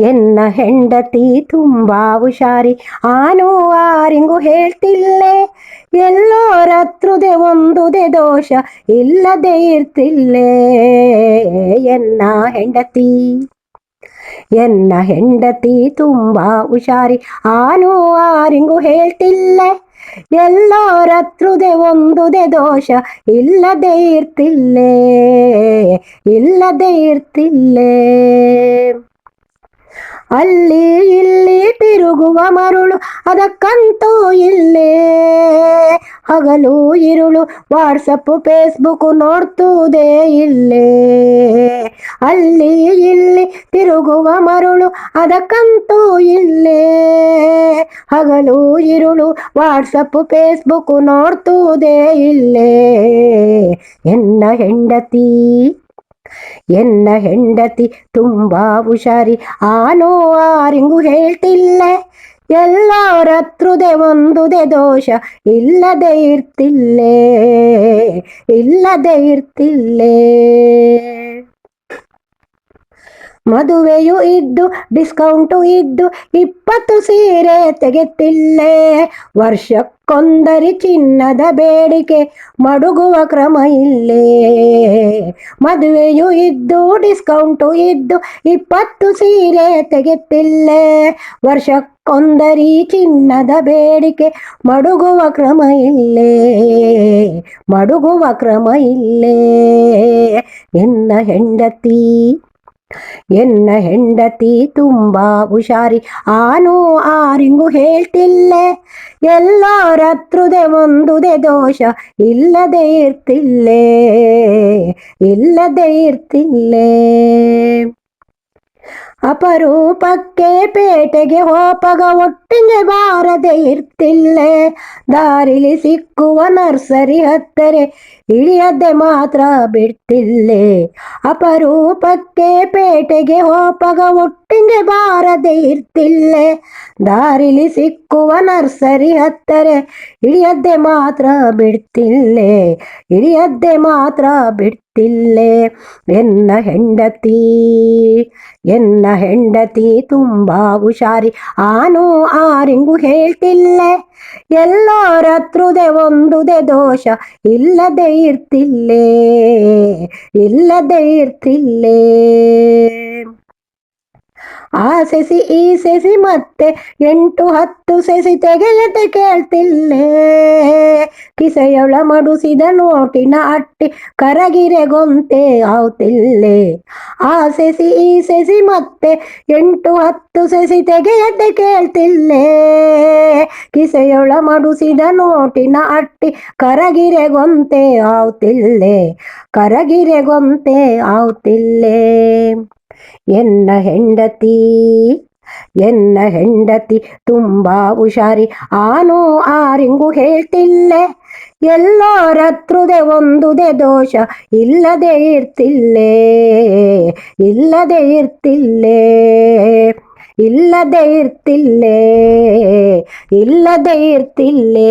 ಎನ್ನ ಹೆಂಡತಿ ತುಂಬಾ ಹುಷಾರಿ ಆನು ಆರಿಂಗು ಹೇಳ್ತಿಲ್ಲೆ ಎಲ್ಲೋರ ಹತ್ರದೆ ಒಂದುದೆ ದೋಷ ಇಲ್ಲದೆ ಇರ್ತಿಲ್ಲೆ ಎನ್ನ ಹೆಂಡತಿ ಎನ್ನ ಹೆಂಡತಿ ತುಂಬಾ ಹುಷಾರಿ ಆನು ಆರಿಂಗು ಹೇಳ್ತಿಲ್ಲೆ ಎಲ್ಲೋರ ಹತ್ರದೆ ಒಂದುದೆ ದೋಷ ಇಲ್ಲದೆ ಇರ್ತಿಲ್ಲೆ ಇಲ್ಲದೆ ಇರ್ತಿಲ್ಲೆ ಅಲ್ಲಿ ಇಲ್ಲಿ ತಿರುಗುವ ಮರುಳು, ಅದಕ್ಕಂತೂ ಇಲ್ಲೇ. ಹಗಲು ಇರುಳು ವಾಟ್ಸಪ್ ಫೇಸ್ಬುಕ್ ನೋಡ್ತುದೇ ಇಲ್ಲೇ. ಅಲ್ಲಿ ಇಲ್ಲಿ ತಿರುಗುವ ಮರುಳು, ಅದಕ್ಕಂತೂ ಇಲ್ಲೇ. ಹಗಲು ಇರುಳು ವಾಟ್ಸಪ್ ಫೇಸ್ಬುಕ್ ನೋಡ್ತುದೇ ಇಲ್ಲೇ. ಎನ್ನ ಹೆಂಡತಿ ಎನ್ನ ಹೆಂಡತಿ ತುಂಬಾ ಹುಷಾರಿ ಆನೋ ಆರಿಂಗು ಹೇಳ್ತಿಲ್ಲೆ ಎಲ್ಲರ ಹತ್ರದೆ ಒಂದುದೆ ದೋಷ ಇಲ್ಲದೆ ಇರ್ತಿಲ್ಲೇ ಇಲ್ಲದೆ ಇರ್ತಿಲ್ಲೇ ಮದುವೆಯು ಇದ್ದು ಡಿಸ್ಕೌಂಟು ಇದ್ದು, ಇಪ್ಪತ್ತು ಸೀರೆ ತೆಗೆತಿಲ್ಲೇ. ವರ್ಷಕ್ಕೊಂದರಿ ಚಿನ್ನದ ಬೇಡಿಕೆ, ಮಡುಗುವ ಕ್ರಮ ಇಲ್ಲೇ. ಮದುವೆಯೂ ಇದ್ದು ಡಿಸ್ಕೌಂಟು ಇದ್ದು, ಇಪ್ಪತ್ತು ಸೀರೆ ತೆಗೆತಿಲ್ಲೇ. ವರ್ಷಕ್ಕೊಂದರಿ ಚಿನ್ನದ ಬೇಡಿಕೆ, ಮಡುಗುವ ಕ್ರಮ ಇಲ್ಲೇ. ಮಡುಗುವ ಕ್ರಮ ಇಲ್ಲೇ. ಎನ್ನ ಹೆಂಡತಿ ಎನ್ನ ಹೆಂಡತಿ ತುಂಬಾ ಹುಷಾರಿ ಆನು ಆರಿಂಗು ಹೇಳ್ತಿಲ್ಲೆ ಎಲ್ಲರ ಹತ್ರದೆ ಒಂದುದೆ ದೋಷ ಇಲ್ಲದೆ ಇರ್ತಿಲ್ಲೇ ಇಲ್ಲದೆ ಇರ್ತಿಲ್ಲೇ ಅಪರೂಪಕ್ಕೆ ಪೇಟೆಗೆ ಹೋಪಗ ಒಟ್ಟಿಗೆ ಬಾರದೆ ಇರ್ತಿಲ್ಲೆ. ದಾರಿಲಿ ಸಿಕ್ಕುವ ನರ್ಸರಿ ಹತ್ತರೆ, ಇಳಿಯದೆ ಮಾತ್ರ ಬಿಡ್ತಿಲ್ಲೆ. ಅಪರೂಪಕ್ಕೆ ಪೇಟೆಗೆ ಹೋಪಗ ಒಟ್ಟಿಗೆ ಬಾರದೆ ಇರ್ತಿಲ್ಲೆ. ದಾರಿಲಿ ಸಿಕ್ಕುವ ನರ್ಸರಿ ಹತ್ತರೆ ಇಳಿಯದ್ದೆ ಮಾತ್ರ ಬಿಡ್ತಿಲ್ಲೆ. ಇಳಿಯದ್ದೆ ಮಾತ್ರ ಬಿಡ್ತಿಲ್ಲೆ. ಎನ್ನ ಹೆಂಡತಿ, ಎನ್ನ ಹೆಂಡತಿ ತುಂಬಾ ಹುಷಾರಿ ಆನು ಆರಿಂಗು ಹೇಳ್ತಿಲ್ಲೆ ಎಲ್ಲರ ಹತ್ರದೆ ಒಂದುದೆ ದೋಷ ಇಲ್ಲದೆ ಇರ್ತಿಲ್ಲೇ ಇಲ್ಲದೆ ಇರ್ತಿಲ್ಲೇ ಆ ಸೆಸಿ, ಈ ಸೆಸಿ ಮತ್ತೆ ಎಂಟು ಹತ್ತು ಸೆಸಿ ತೆಗೆಯತೆ ಕೇಳ್ತಿಲ್ಲೇ. ಕಿಸೆಯೊಳ ಮಡುಸಿದ ನೋಟಿನ ಅಟ್ಟಿ ಕರಗಿರೆ ಗೊಂತೆ ಆವ್ತಿಲ್ಲೇ. ಆ ಸೆಸಿ, ಈ ಸೆಸಿ ಮತ್ತೆ ಎಂಟು ಹತ್ತು ಸೆಸಿ ತೆಗೆಯತೆ ಕೇಳ್ತಿಲ್ಲೇ. ಕಿಸೆಯೊಳ ಮಡುಸಿದ ನೋಟಿನ ಅಟ್ಟಿ ಕರಗಿರೆ ಗೊಂತೆ ಆವ್ತಿಲ್ಲೇ. ಕರಗಿರೆ ಗೊಂತೆ ಆವ್ತಿಲ್ಲೇ. ಎನ್ನ ಹೆಂಡತಿ ಎನ್ನ ಹೆಂಡತಿ ತುಂಬಾ ಹುಷಾರಿ ಆನು ಆರಿಂಗು ಹೇಳ್ತಿಲ್ಲೆ ಎಲ್ಲರ ಹತ್ರದೆ ಒಂದುದೆ ದೋಷ ಇಲ್ಲದೆ ಇರ್ತಿಲ್ಲೇ ಇಲ್ಲದೆ ಇರ್ತಿಲ್ಲೇ ಇಲ್ಲದೆ ಇರ್ತಿಲ್ಲೇ ಇಲ್ಲದೆ ಇರ್ತಿಲ್ಲೇ